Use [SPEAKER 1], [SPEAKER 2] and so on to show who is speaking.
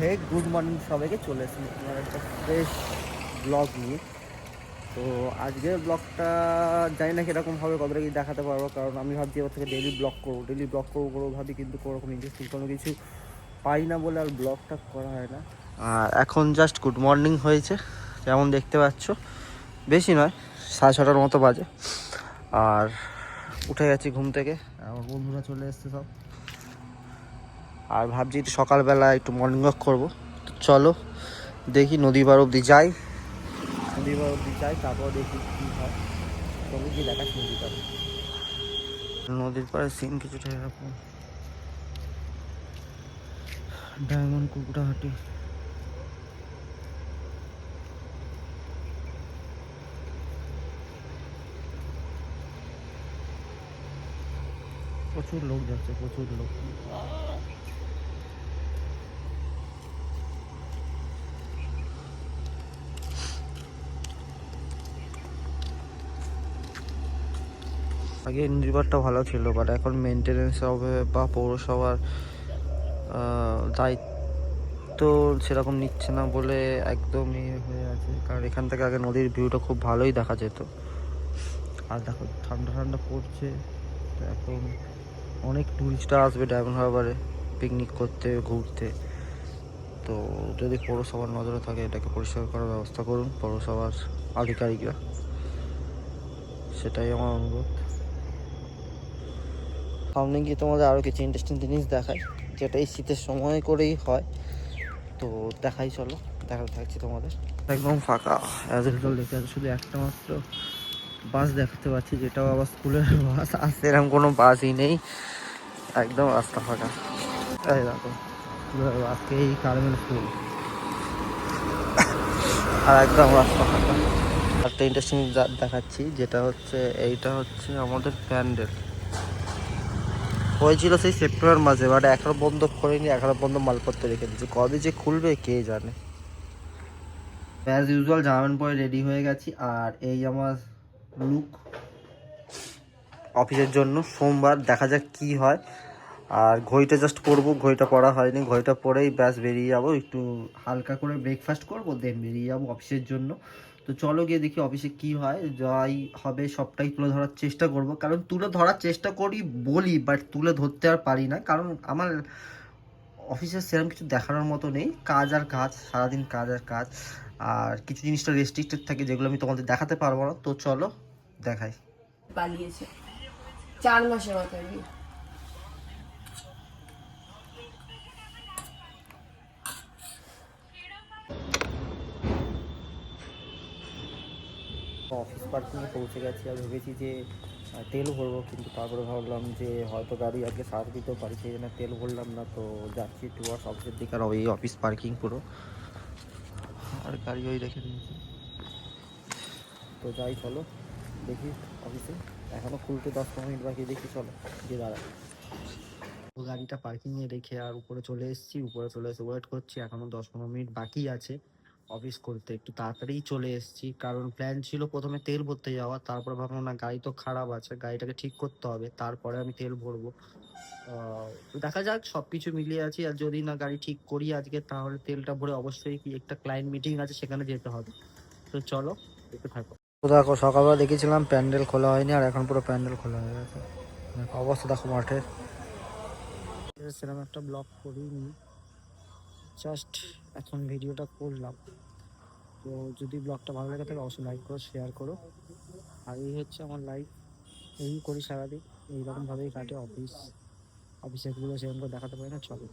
[SPEAKER 1] হে good morning সবাইকে চলে এসেছি তোমার একটা ফ্রেশ ব্লগ নিয়ে। তো আজকের ব্লগটা জানি না কীরকম হবে, কতটা কি দেখাতে পারব, কারণ আমি ভাবছি এবার থেকে ডেলি ব্লগ করব। ডেলি ব্লগ করব করব ভাবি, কিন্তু কোনোরকম ইন্টারেস্টিং কোনো কিছু পাই না বলে আর ব্লগটা করা হয় না। আর এখন জাস্ট গুড মর্নিং হয়েছে, যেমন দেখতে পাচ্ছ। বেশি নয়, সাড়ে ছটার মতো বাজে। আর উঠে গেছি ঘুম থেকে। আমার বন্ধুরা চলে এসছে সব। আর ভাবছি একটু সকালবেলা একটু মর্নিং ওয়াক করব। তো চলো, দেখি নদী পার অব্দি যাই। নদী পার অব্দি যাই, তারপর দেখি কী হয়। চলো কি দেখাচ্ছি নদী পারে নদীর পাড়ে সিন কিছুটা এরকম। ডায়মন্ড কুকুরাহাটি প্রচুর লোক যাচ্ছে, প্রচুর লোক। আগে রিভারটা ভালো ছিল বাট এখন মেনটেনেন্স হবে বা পৌরসভার দায়িত্ব সেরকম নিচ্ছে না বলে একদমই হয়ে আছে। কারণ এখান থেকে আগে নদীর ভিউটা খুব ভালোই দেখা যেত। আর দেখো, ঠান্ডা ঠান্ডা পড়ছে এখন অনেক টুরিস্টরা আসবে ডায়মন্ড হারবারে পিকনিক করতে, ঘুরতে। তো যদি পৌরসভার নজরে থাকে, এটাকে পরিষ্কার করার ব্যবস্থা করুন, পৌরসভার আধিকারিকরা। সেটাই আমার অনুরোধ। সামনে গিয়ে তোমাদের আরও কিছু ইন্টারেস্টিং জিনিস দেখাই, যেটা এই শীতের সময় করেই হয়। তো দেখাই চলো, দেখাতে থাকছি তোমাদের। একদম ফাঁকা অ্যাজ শুধু একটা মাত্র বাস দেখতে পাচ্ছি, যেটাও আবার স্কুলের বাস আর সেরকম কোনো বাসই নেই। একদম রাস্তা ফাঁকা। এই দেখো আজকে এই কারমেল স্কুল আর একদম রাস্তা ফাঁকা। একটা ইন্টারেস্টিং দেখাচ্ছি, যেটা হচ্ছে, এইটা হচ্ছে আমাদের প্যান্ডেল। হয়েছিল সেই সেপ্টেম্বর মাসে বাট এখনও বন্ধ করেনি এখনও বন্ধ মালপত্র রেখে দিচ্ছে কবে যে খুলবে কে জানে? অ্যাজ ইউজুয়াল জামা পরে রেডি হয়ে গেছি আর এই আমার লুক অফিসের জন্য সোমবার দেখা যাক কি হয়। আর ঘড়িটা জাস্ট পরবো ঘড়িটা পরা হয়নি। ঘড়িটা পরেই ব্যাস বেরিয়ে যাব একটু হালকা করে ব্রেকফাস্ট করব দেন বেরিয়ে যাব অফিসের জন্য। তো চলো গিয়ে দেখি অফিসে কি হয়, যাই হবে, সবটাই তুলে ধরার চেষ্টা করব। কারণ তুলে ধরার চেষ্টা করি বলি বাট তুলে ধরতে আর পারি না। কারণ আমার অফিসে সেরকম কিছু দেখানোর মতো নেই। কাজ আর কাজ, সারাদিন কাজ আর কাজ। আর কিছু জিনিসটা রেস্ট্রিক্টেড থাকে যেগুলো আমি তোমাদের দেখাতে পারব না। তো চলো, দেখাই।
[SPEAKER 2] পালিয়েছে। চার মাসের মাথায়
[SPEAKER 1] অফিস পার্কিংয়ে পৌঁছে গেছি আর ভেবেছি যে তেল ভরবো। কিন্তু তারপরে ভাবলাম যে, হয়তো গাড়ি আজকে সার দিতেও পারি, সেই জন্য তেল ভরলাম না। তো যাচ্ছি টুয়ার্স অফিসের দিকে আর ওই অফিস পার্কিং পুরো। আর গাড়ি ওই রেখে দিয়েছি। তো যাই, চলো। দেখি অফিসে এখনও খুলতে দশ পনেরো মিনিট বাকি, দেখি চলো। গিয়ে দাঁড়াই। গাড়িটা পার্কিংয়ে রেখে আর উপরে চলে এসেছি। উপরে চলে এসে ওয়েট করছি। এখনও দশ পনেরো মিনিট বাকি আছে। অফিস করতে একটু তাড়াতাড়ি চলে এসেছি। কারণ প্ল্যান ছিল প্রথমে তেল ভরতে যাওয়া তারপরে ভাবলাম না গাড়ি তো খারাপ আছে গাড়িটাকে ঠিক করতে হবে তারপরে আমি তেল ভরবো। দেখা যাক সব কিছু মিলিয়ে আছি আর যদি না গাড়ি ঠিক করি আজকে তাহলে তেলটা ভরে অবশ্যই কি একটা ক্লায়েন্ট মিটিং আছে সেখানে যেতে হবে। তো চলো দেখতে থাকো। দেখো সকালবেলা দেখেছিলাম প্যান্ডেল খোলা হয়নি আর এখন পুরো প্যান্ডেল খোলা হয়ে গেছে। অবস্থা দেখো মাঠের। সেরকম একটা ব্লগ করিনি। জাস্ট এখন ভিডিওটা করলাম। তো যদি ব্লগটা ভালো লাগে তাহলে অবশ্যই লাইক করো শেয়ার করো। আর এই হচ্ছে আমার লাইফ এই করি সারাদিন। এইরকমভাবেই কাটে অফিস অফিসেগুলো সেরকম করে দেখাতে পারি না, চলো।